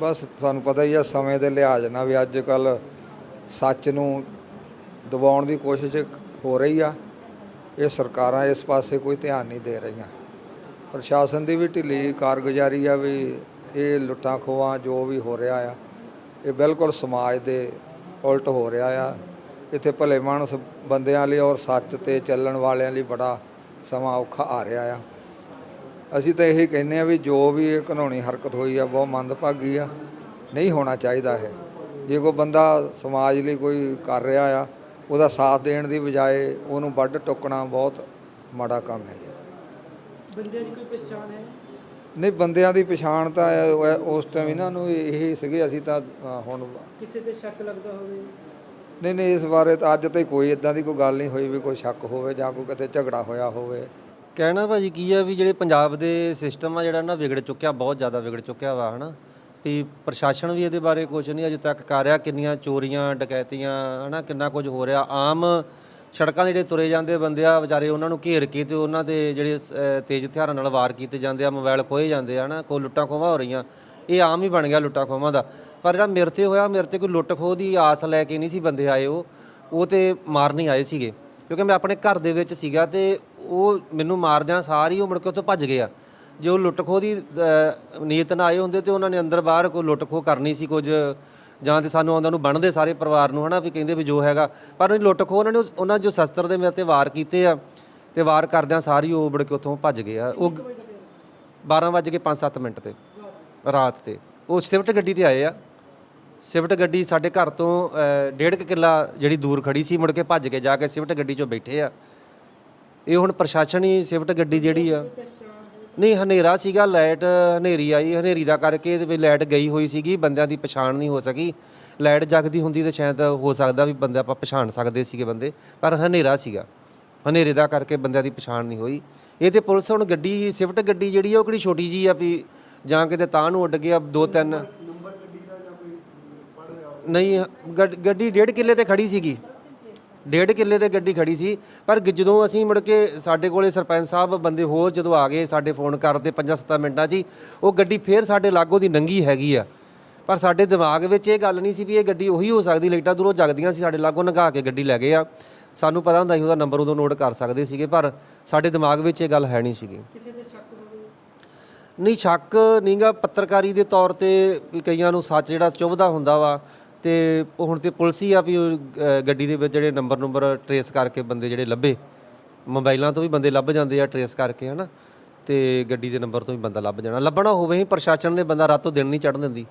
ਬਸ ਤੁਹਾਨੂੰ ਪਤਾ ਹੀ ਆ, ਸਮੇਂ ਦੇ ਲਿਹਾਜ਼ ਨਾਲ ਵੀ ਅੱਜ ਕੱਲ ਸੱਚ ਨੂੰ ਦਬਾਉਣ ਦੀ ਕੋਸ਼ਿਸ਼ ਹੋ ਰਹੀ ਆ। ਇਹ ਸਰਕਾਰਾਂ ਇਸ ਪਾਸੇ ਕੋਈ ਧਿਆਨ ਨਹੀਂ ਦੇ ਰਹੀਆਂ। ਪ੍ਰਸ਼ਾਸਨ ਦੀ ਵੀ ਢਿੱਲੀ ਕਾਰਗੁਜ਼ਾਰੀ ਆ ਵੀ ਇਹ ਲੁੱਟਾਂ ਖੋਹਾਂ ਜੋ ਵੀ ਹੋ ਰਿਹਾ ਆ, ਇਹ ਬਿਲਕੁਲ ਸਮਾਜ ਦੇ ਉਲਟ ਹੋ ਰਿਹਾ ਆ। ਇੱਥੇ ਭਲੇ ਮਾਨਸ ਬੰਦਿਆਂ ਲਈ ਔਰ ਸੱਚ ਤੇ ਚੱਲਣ ਵਾਲਿਆਂ ਲਈ ਬੜਾ ਸਮਾਂ ਔਖਾ ਆ ਰਿਹਾ ਆ। ਅਸੀਂ ਤਾਂ ਇਹ ਕਹਿੰਦੇ ਆ ਵੀ ਜੋ ਵੀ ਇਹ ਕਾਨੂੰਨੀ ਹਰਕਤ ਹੋਈ ਆ ਬਹੁਤ ਮੰਦਭਾਗੀ ਆ ਨਹੀਂ ਹੋਣਾ ਚਾਹੀਦਾ ਹੈ ਜੇ ਕੋਈ ਬੰਦਾ ਸਮਾਜ ਲਈ ਕੋਈ ਕਰ ਰਿਹਾ ਆ ਉਹਦਾ ਸਾਥ ਦੇਣ ਦੀ ਬਜਾਏ ਉਹਨੂੰ ਵੱਢ ਟੁੱਕਣਾ ਬਹੁਤ ਮਾੜਾ ਕੰਮ ਹੈ ਜੀ। ਬੰਦਿਆਂ ਦੀ ਕੋਈ ਪਛਾਣ ਹੈ? ਨਹੀਂ ਬੰਦਿਆਂ ਦੀ ਪਛਾਣ ਤਾਂ ਉਸ ਟਾਈਮ ਇਹਨਾਂ ਨੂੰ ਇਹ ਸੀਗੇ ਅਸੀਂ ਤਾਂ ਹੁਣ ਕਿਸੇ ਤੇ ਸ਼ੱਕ ਲੱਗਦਾ ਹੋਵੇ? ਨਹੀਂ ਨਹੀਂ ਇਸ ਬਾਰੇ ਤਾਂ ਅੱਜ ਤਾਈਂ ਕੋਈ ਇਦਾਂ ਦੀ ਕੋਈ ਗੱਲ ਨਹੀਂ ਹੋਈ ਵੀ ਕੋਈ ਸ਼ੱਕ ਹੋਵੇ ਜਾਂ ਕੋਈ ਕਿਤੇ ਝਗੜਾ ਹੋਇਆ ਹੋਵੇ। ਕਹਿਣਾ ਭਾਜੀ ਕੀ ਆ ਵੀ ਜਿਹੜੇ ਪੰਜਾਬ ਦੇ ਸਿਸਟਮ ਆ ਜਿਹੜਾ ਨਾ ਵਿਗੜ ਚੁੱਕਿਆ ਬਹੁਤ ਜ਼ਿਆਦਾ ਵਿਗੜ ਚੁੱਕਿਆ ਵਾ ਹਨਾ? ਵੀ ਪ੍ਰਸ਼ਾਸਨ ਵੀ ਇਹਦੇ ਬਾਰੇ ਕੁਝ ਨਹੀਂ ਅਜੇ ਤੱਕ ਕਰ ਰਿਹਾ ਕਿੰਨੀਆਂ ਚੋਰੀਆਂ ਡਕੈਤੀਆਂ ਹਨਾ? ਕਿੰਨਾ ਕੁਝ ਹੋ ਰਿਹਾ? ਆਮ ਸੜਕਾਂ ਦੇ ਜਿਹੜੇ ਤੁਰੇ ਜਾਂਦੇ ਬੰਦੇ ਆ ਵਿਚਾਰੇ ਉਹਨਾਂ ਨੂੰ ਘੇਰ ਕੇ ਤੇ ਉਹਨਾਂ ਦੇ ਜਿਹੜੇ ਅਹ, ਤੇਜ਼ ਹਥਿਆਰਾਂ ਨਾਲ ਵਾਰ ਕੀਤੇ ਜਾਂਦੇ ਆ ਮੋਬਾਈਲ ਖੋਏ ਜਾਂਦੇ ਆ ਹਨਾ? ਕੋਈ ਲੁੱਟਾਂ ਖੋਹਾਂ ਹੋ ਰਹੀਆਂ। ਇਹ ਆਮ ਹੀ ਬਣ ਗਿਆ ਲੁੱਟਾਂ ਖੋਹਾਂ ਦਾ। ਪਰ ਜਿਹੜਾ ਮੇਰੇ ਤੇ ਹੋਇਆ ਮੇਰੇ ਤੇ ਕੋਈ ਲੁੱਟ ਖੋਹ ਦੀ ਆਸ ਲੈ ਕੇ ਨਹੀਂ ਸੀ ਬੰਦੇ ਆਏ ਉਹ। ਉਹ ਤੇ ਮਾਰਨ ਹੀ ਆਏ ਸੀਗੇ। ਕਿਉਂਕਿ ਮੈਂ ਆਪਣੇ ਘਰ ਦੇ ਵਿੱਚ ਸੀਗਾ ਤੇ ਉਹ ਮੈਨੂੰ ਮਾਰਦਿਆਂ ਸਾਰ ਹੀ ਉਹ ਮੁੜ ਕੇ ਉੱਥੋਂ ਭੱਜ ਗਿਆ ਜੋ ਲੁੱਟ ਖੋਹ ਦੀ ਅਹ, ਨੀਅਤ ਨਾਲ ਆਏ ਹੁੰਦੇ ਤੇ ਉਹਨਾਂ ਨੇ ਅੰਦਰ ਬਾਹਰ ਕੋਈ ਲੁੱਟ ਖੋਹ ਕਰਨੀ ਸੀ ਕੁਝ ਜਾਂ ਤੇ ਸਾਨੂੰ ਆਉਂਦਾ ਨੂੰ ਬਣਦੇ ਸਾਰੇ ਪਰਿਵਾਰ ਨੂੰ ਹਨਾ ਵੀ ਕਹਿੰਦੇ ਵੀ ਜੋ ਹੈਗਾ। ਪਰ ਉਹ ਲੁੱਟ ਖੋਹ ਉਹਨਾਂ ਨੇ ਉਹਨਾਂ ਜੋ ਸ਼ਸਤਰ ਦੇ ਮੇਰੇ ਤੇ ਵਾਰ ਕੀਤੇ ਆ ਤੇ ਵਾਰ ਕਰਦਿਆਂ ਸਾਰੀ ਉਹ ਮੁੜ ਕੇ ਉੱਥੋਂ ਭੱਜ ਗਏ ਆ। ਉਹ 12 ਵਜੇ ਕੇ 5-7 ਮਿੰਟ ਤੇ ਰਾਤ ਤੇ। ਉਹ ਸਵਿਫਟ ਗੱਡੀ ਤੇ ਆਏ ਆ। ਸਵਿਫਟ ਗੱਡੀ ਸਾਡੇ ਘਰ ਤੋਂ ਡੇਢ ਕੁ ਕਿੱਲਾ ਜਿਹੜੀ ਦੂਰ ਖੜੀ ਸੀ ਮੁੜ ਕੇ ਭੱਜ ਕੇ ਜਾ ਕੇ ਸਵਿਫਟ ਗੱਡੀ 'ਚੋਂ ਬੈਠੇ ਆ। ਇਹ ਹੁਣ ਪ੍ਰਸ਼ਾਸਨ ਹੀ ਸਵਿਫਟ ਗੱਡੀ ਜਿਹੜੀ ਆ। ਨਹੀਂ ਹਨੇਰਾ ਸੀਗਾ ਲਾਈਟ ਹਨੇਰੀ ਆਈ ਹਨੇਰੀ ਦਾ ਕਰਕੇ ਤੇ ਵੀ ਲਾਈਟ ਗਈ ਹੋਈ ਸੀਗੀ ਬੰਦਿਆਂ ਦੀ ਪਛਾਣ ਨਹੀਂ ਹੋ ਸਕੀ। ਲਾਈਟ ਜਗਦੀ ਹੁੰਦੀ ਤੇ ਸ਼ਾਇਦ ਹੋ ਸਕਦਾ ਵੀ ਬੰਦੇ ਆਪਾਂ ਪਛਾਣ ਸਕਦੇ ਸੀਗੇ ਬੰਦੇ ਪਰ ਹਨੇਰਾ ਸੀਗਾ। ਹਨੇਰੇ ਦਾ ਕਰਕੇ ਬੰਦਿਆਂ ਦੀ ਪਛਾਣ ਨਹੀਂ ਹੋਈ। ਇਹ ਤੇ ਪੁਲਿਸ ਹੁਣ ਗੱਡੀ ਸਵਿਫਟ ਗੱਡੀ ਜਿਹੜੀ ਆ ਉਹ ਕਿਹੜੀ ਛੋਟੀ ਜੀ ਆ ਵੀ ਜਾਂ ਕਿਤੇ ਤਾਂ ਨੂੰ ਉੱਡ ਗਿਆ ਦੋ ਤਿੰਨ। ਨਹੀਂ ਗੱਡ- ਗੱਡੀ ਡੇਢ ਕਿੱਲੇ ਤੇ ਖੜੀ ਸੀਗੀ। ਡੇਢ ਕਿੱਲੇ ਤੇ ਗੱਡੀ ਖੜੀ ਸੀ ਪਰ ਗ- ਜਦੋਂ ਅਸੀਂ ਮੁੜ ਕੇ ਸਾਡੇ ਕੋਲੇ ਸਰਪੰਚ ਸਾਹਿਬ ਬੰਦੇ ਹੋਰ ਜਦੋਂ ਆ ਗਏ ਸਾਡੇ ਫੋਨ ਕਰਦੇ 5-7 ਮਿੰਟਾਂ 'ਚ ਹੀ ਉਹ ਗੱਡੀ ਫੇਰ ਸਾਡੇ ਲਾਗੋਂ ਦੀ ਨੰਗੀ ਹੈਗੀ ਆ। ਪਰ ਸਾਡੇ ਦਿਮਾਗ ਵਿੱਚ ਇਹ ਗੱਲ ਨਹੀਂ ਸੀ ਵੀ ਇਹ ਗੱਡੀ ਉਹੀ ਹੋ ਸਕਦੀ ਲਾਈਟਾਂ ਦੂਰੋਂ ਜਗਦੀਆਂ ਸੀ ਸਾਡੇ ਲਾਗੋਂ ਨੰਗਾ ਕੇ ਗੱਡੀ ਲੈ ਗਏ ਆ। ਸਾਨੂੰ ਪਤਾ ਹੁੰਦਾ ਸੀ ਉਹਦਾ ਨੰਬਰ ਉਦੋਂ ਨੋਟ ਕਰ ਸਕਦੇ ਸੀਗੇ ਪਰ ਸਾਡੇ ਦਿਮਾਗ ਵਿੱਚ ਇਹ ਗੱਲ ਹੈ ਨਹੀਂ ਸੀਗੀ। ਕਿਸੇ ਤੇ ਸ਼ੱਕ ਨਹੀਂ ਸ਼ੱਕ ਨਹੀਂਗਾ ਪੱਤਰਕਾਰੀ ਦੇ ਤੌਰ ਤੇ ਵੀ ਕਈਆਂ ਨੂੰ ਸੱਚ ਜਿਹੜਾ ਚੁਭਦਾ ਹੁੰਦਾ ਵਾ ਤੇ ਹੁਣ ਤੇ ਪੁਲਿਸ ਹੀ ਆ ਵੀ ਉਹ, ਅ, ਗੱਡੀ ਦੇ ਵਿੱਚ ਜਿਹੜੇ ਨੰਬਰ ਨੰਬਰ ਟਰੇਸ ਕਰਕੇ ਬੰਦੇ ਜਿਹੜੇ ਲੱਭੇ। ਮੋਬਾਈਲਾਂ ਤੋਂ ਵੀ ਬੰਦੇ ਲੱਭ ਜਾਂਦੇ ਆ ਟਰੇਸ ਕਰਕੇ ਹਨਾ? ਤੇ ਗੱਡੀ ਦੇ ਨੰਬਰ ਤੋਂ ਵੀ ਬੰਦਾ ਲੱਭ ਜਾਣਾ। ਲੱਭਣਾ ਹੋਵੇ ਹੀ ਪ੍ਰਸ਼ਾਸਨ ਨੇ ਬੰਦਾ ਰਾਤੋਂ ਦਿਨ ਨਹੀਂ ਚੜ੍ਹਨ ਦਿੰਦੀ।